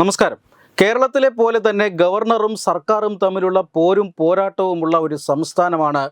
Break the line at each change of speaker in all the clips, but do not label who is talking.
നമസ്കാരം. കേരളത്തിലെ പോലെ തന്നെ ഗവർണറും സർക്കാരും തമ്മിലുള്ള പോരും പോരാട്ടവുമുള്ള ഒരു സംസ്ഥാനമാണ്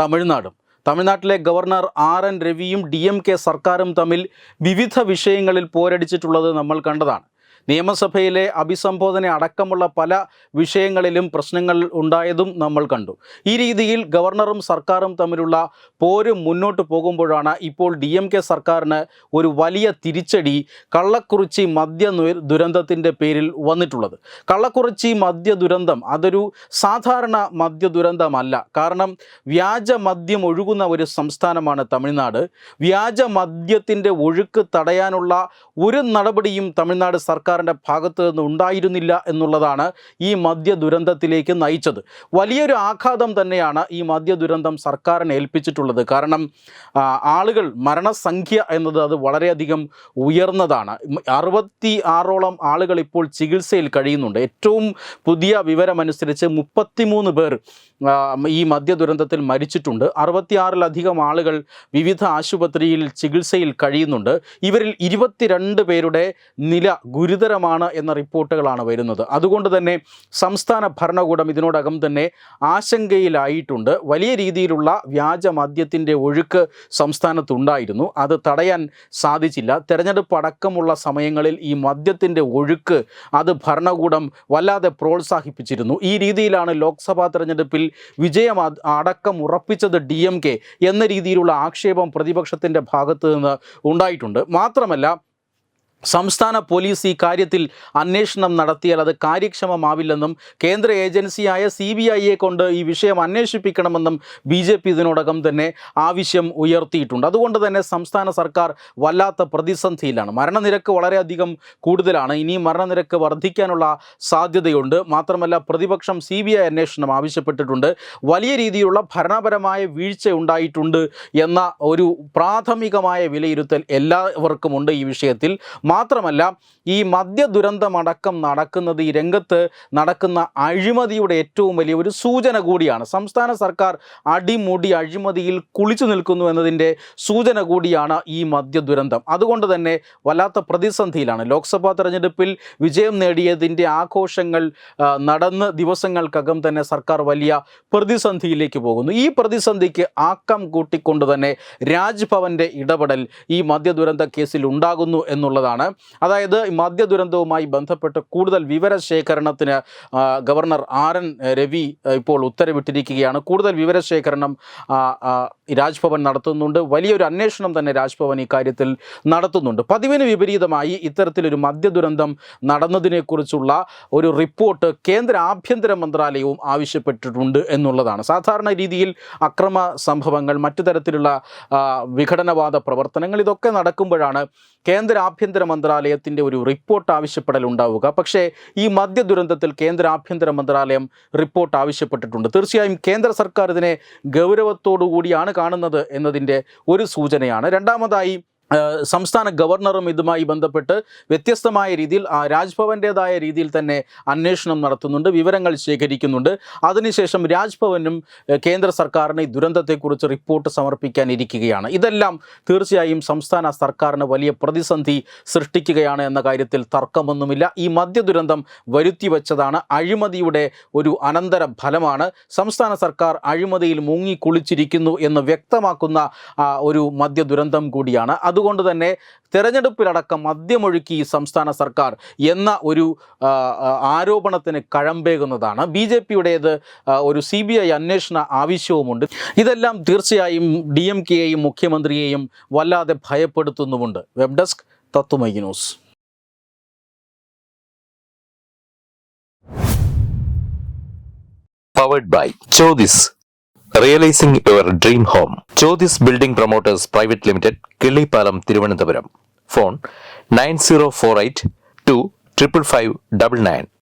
തമിഴ്നാടും. തമിഴ്നാട്ടിലെ ഗവർണർ ആർ എൻ രവിയും ഡി എം കെ സർക്കാരും തമ്മിൽ വിവിധ വിഷയങ്ങളിൽ പോരടിച്ചിട്ടുള്ളത് നമ്മൾ കണ്ടതാണ്. നിയമസഭയിലെ അഭിസംബോധന അടക്കമുള്ള പല വിഷയങ്ങളിലും പ്രശ്നങ്ങൾ ഉണ്ടായതും നമ്മൾ കണ്ടു. ഈ രീതിയിൽ ഗവർണറും സർക്കാരും തമ്മിലുള്ള പോര് മുന്നോട്ട് പോകുമ്പോഴാണ് ഇപ്പോൾ ഡി എം കെ സർക്കാരിന് ഒരു വലിയ തിരിച്ചടി കള്ളക്കുറിച്ചി മദ്യ ദുരന്തത്തിന്റെ പേരിൽ വന്നിട്ടുള്ളത്. കള്ളക്കുറിച്ചി മദ്യ ദുരന്തം അതൊരു സാധാരണ മദ്യ ദുരന്തമല്ല. കാരണം വ്യാജ മദ്യം ഒഴുകുന്ന ഒരു സംസ്ഥാനമാണ് തമിഴ്നാട്. വ്യാജ മദ്യത്തിന്റെ ഒഴുക്ക് തടയാനുള്ള ഒരു നടപടിയും തമിഴ്നാട് സർക്കാരിന്റെ ഭാഗത്തു നിന്ന് ഉണ്ടായിരുന്നില്ല എന്നുള്ളതാണ് ഈ മദ്യ ദുരന്തത്തിലേക്ക് നയിച്ചത്. വലിയൊരു ആഘാതം തന്നെയാണ് ഈ മദ്യ ദുരന്തം സർക്കാരിനെ ഏൽപ്പിച്ചിട്ടുള്ളത്. കാരണം ആളുകൾ മരണസംഖ്യ എന്നത് അത് വളരെയധികം ഉയർന്നതാണ്. അറുപത്തി ആറോളം ആളുകൾ ഇപ്പോൾ ചികിത്സയിൽ കഴിയുന്നുണ്ട്. ഏറ്റവും പുതിയ വിവരമനുസരിച്ച് മുപ്പത്തിമൂന്ന് പേർ ഈ മദ്യ ദുരന്തത്തിൽ മരിച്ചിട്ടുണ്ട്. അറുപത്തിയാറിലധികം ആളുകൾ വിവിധ ആശുപത്രിയിൽ ചികിത്സയിൽ കഴിയുന്നുണ്ട്. ഇവരിൽ ഇരുപത്തിരണ്ട് പേരുടെ നില ഗുരുതരമാണ് എന്ന റിപ്പോർട്ടുകളാണ് വരുന്നത്. അതുകൊണ്ട് തന്നെ സംസ്ഥാന ഭരണകൂടം ഇതിനോടകം തന്നെ ആശങ്കയിലായിട്ടുണ്ട്. വലിയ രീതിയിലുള്ള വ്യാജ മദ്യത്തിന്റെ ഒഴുക്ക് സംസ്ഥാനത്തുണ്ടായിരുന്നു. അത് തടയാൻ സാധിച്ചില്ല. തെരഞ്ഞെടുപ്പ് അടക്കമുള്ള സമയങ്ങളിൽ ഈ മദ്യത്തിന്റെ ഒഴുക്ക് അത് ഭരണകൂടം വല്ലാതെ പ്രോത്സാഹിപ്പിച്ചിരുന്നു. ഈ രീതിയിലാണ് ലോക്സഭാ തെരഞ്ഞെടുപ്പിൽ വിജയം അടക്കം ഉറപ്പിച്ചത് ഡി എം കെ എന്ന രീതിയിലുള്ള ആക്ഷേപം പ്രതിപക്ഷത്തിന്റെ ഭാഗത്ത് നിന്ന് ഉണ്ടായിട്ടുണ്ട്. മാത്രമല്ല സംസ്ഥാന പോലീസ് ഈ കാര്യത്തിൽ അന്വേഷണം നടത്തിയാൽ അത് കാര്യക്ഷമമാവില്ലെന്നും കേന്ദ്ര ഏജൻസിയായ സി ബി ഐയെ കൊണ്ട് ഈ വിഷയം അന്വേഷിപ്പിക്കണമെന്നും ബി ജെ പി ഇതിനോടകം തന്നെ ആവശ്യം ഉയർത്തിയിട്ടുണ്ട്. അതുകൊണ്ട് തന്നെ സംസ്ഥാന സർക്കാർ വല്ലാത്ത പ്രതിസന്ധിയിലാണ്. മരണനിരക്ക് വളരെയധികം കൂടുതലാണ്. ഇനി മരണനിരക്ക് വർദ്ധിക്കാനുള്ള സാധ്യതയുണ്ട്. മാത്രമല്ല പ്രതിപക്ഷം സി ബി ഐ അന്വേഷണം ആവശ്യപ്പെട്ടിട്ടുണ്ട്. വലിയ രീതിയിലുള്ള ഭരണപരമായ വീഴ്ച ഉണ്ടായിട്ടുണ്ട് എന്ന ഒരു പ്രാഥമികമായ വിലയിരുത്തൽ എല്ലാവർക്കുമുണ്ട് ഈ വിഷയത്തിൽ. മാത്രമല്ല ഈ മദ്യ ദുരന്തമടക്കം നടക്കുന്നത് ഈ രംഗത്ത് നടക്കുന്ന അഴിമതിയുടെ ഏറ്റവും വലിയ ഒരു സൂചന കൂടിയാണ്. സംസ്ഥാന സർക്കാർ അടിമുടി അഴിമതിയിൽ കുളിച്ചു നിൽക്കുന്നു എന്നതിന്റെ സൂചന കൂടിയാണ് ഈ മദ്യ ദുരന്തം അതുകൊണ്ട് തന്നെ വല്ലാത്ത പ്രതിസന്ധിയിലാണ്. ലോക്സഭാ തെരഞ്ഞെടുപ്പിൽ വിജയം നേടിയതിന്റെ ആഘോഷങ്ങൾ നടന്ന് ദിവസങ്ങൾക്കകം തന്നെ സർക്കാർ വലിയ പ്രതിസന്ധിയിലേക്ക് പോകുന്നു. ഈ പ്രതിസന്ധിക്ക് ആക്കം കൂട്ടിക്കൊണ്ട് തന്നെ രാജ്ഭവന്റെ ഇടപെടൽ ഈ മദ്യ ദുരന്ത കേസിൽ ഉണ്ടാകുന്നു എന്നുള്ളതാണ് അതായത് ഈ മദ്യ ദുരന്തവുമായി ബന്ധപ്പെട്ട് കൂടുതൽ വിവരശേഖരണത്തിന് ഗവർണർ ആർ എൻ രവി ഇപ്പോൾ ഉത്തരവിട്ടിരിക്കുകയാണ്. കൂടുതൽ വിവരശേഖരണം രാജ്ഭവൻ നടത്തുന്നുണ്ട്. വലിയൊരു അന്വേഷണം തന്നെ രാജ്ഭവൻ ഈ കാര്യത്തിൽ നടത്തുന്നുണ്ട്. പതിവിന് വിപരീതമായി ഇത്തരത്തിലൊരു മദ്യ ദുരന്തം നടന്നതിനെക്കുറിച്ചുള്ള ഒരു റിപ്പോർട്ട് കേന്ദ്ര ആഭ്യന്തര മന്ത്രാലയവും ആവശ്യപ്പെട്ടിട്ടുണ്ട് എന്നുള്ളതാണ്. സാധാരണ രീതിയിൽ അക്രമ സംഭവങ്ങൾ മറ്റു തരത്തിലുള്ള വിഘടനവാദ പ്രവർത്തനങ്ങൾ ഇതൊക്കെ നടക്കുമ്പോഴാണ് കേന്ദ്ര ആഭ്യന്തര മന്ത്രാലയത്തിന്റെ ഒരു റിപ്പോർട്ട് ആവശ്യപ്പെടൽ ഉണ്ടാവുക. പക്ഷേ ഈ മദ്യ ദുരന്തത്തിൽ കേന്ദ്ര ആഭ്യന്തര മന്ത്രാലയം റിപ്പോർട്ട് ആവശ്യപ്പെട്ടിട്ടുണ്ട്. തീർച്ചയായും കേന്ദ്ര സർക്കാർ ഇതിനെ ഗൗരവത്തോടു കൂടിയാണ് കാണുന്നത് എന്നതിന്റെ ഒരു സൂചനയാണ്. രണ്ടാമതായി സംസ്ഥാന ഗവർണറും ഇതുമായി ബന്ധപ്പെട്ട് വ്യത്യസ്തമായ രീതിയിൽ രാജ്ഭവന്റേതായ രീതിയിൽ തന്നെ അന്വേഷണം നടത്തുന്നുണ്ട് വിവരങ്ങൾ ശേഖരിക്കുന്നുണ്ട്. അതിനുശേഷം രാജ്ഭവനും കേന്ദ്ര സർക്കാരിന് ഈ ദുരന്തത്തെക്കുറിച്ച് റിപ്പോർട്ട് സമർപ്പിക്കാനിരിക്കുകയാണ്. ഇതെല്ലാം തീർച്ചയായും സംസ്ഥാന സർക്കാരിന് വലിയ പ്രതിസന്ധി സൃഷ്ടിക്കുകയാണ് എന്ന കാര്യത്തിൽ തർക്കമൊന്നുമില്ല. ഈ മദ്യ ദുരന്തം വരുത്തി വച്ചതാണ് അഴിമതിയുടെ ഒരു അനന്തര ഫലമാണ് സംസ്ഥാന സർക്കാർ അഴിമതിയിൽ മുങ്ങി കുളിച്ചിരിക്കുന്നു എന്ന് വ്യക്തമാക്കുന്ന ഒരു മദ്യ ദുരന്തം കൂടിയാണ് അതുകൊണ്ട് തന്നെ തെരഞ്ഞെടുപ്പിലടക്കം മദ്യമൊഴുക്കി ഈ സംസ്ഥാന സർക്കാർ എന്ന ഒരു ആരോപണത്തിന് കഴമ്പേകുന്നതാണ്. ബി ജെ പിയുടേത് ഒരു സി ബി ഐ അന്വേഷണ ആവശ്യവുമുണ്ട്. ഇതെല്ലാം തീർച്ചയായും ഡി എം കെയെയും മുഖ്യമന്ത്രിയെയും വല്ലാതെ ഭയപ്പെടുത്തുന്നുമുണ്ട്. വെബ് ഡെസ്ക് തത്തുമൈ news.
Powered by Chodis. Realizing your dream home. Chodis Building Promoters Private Limited, Killipalam, Thiruvananthapuram. Phone 9048 2 555 99.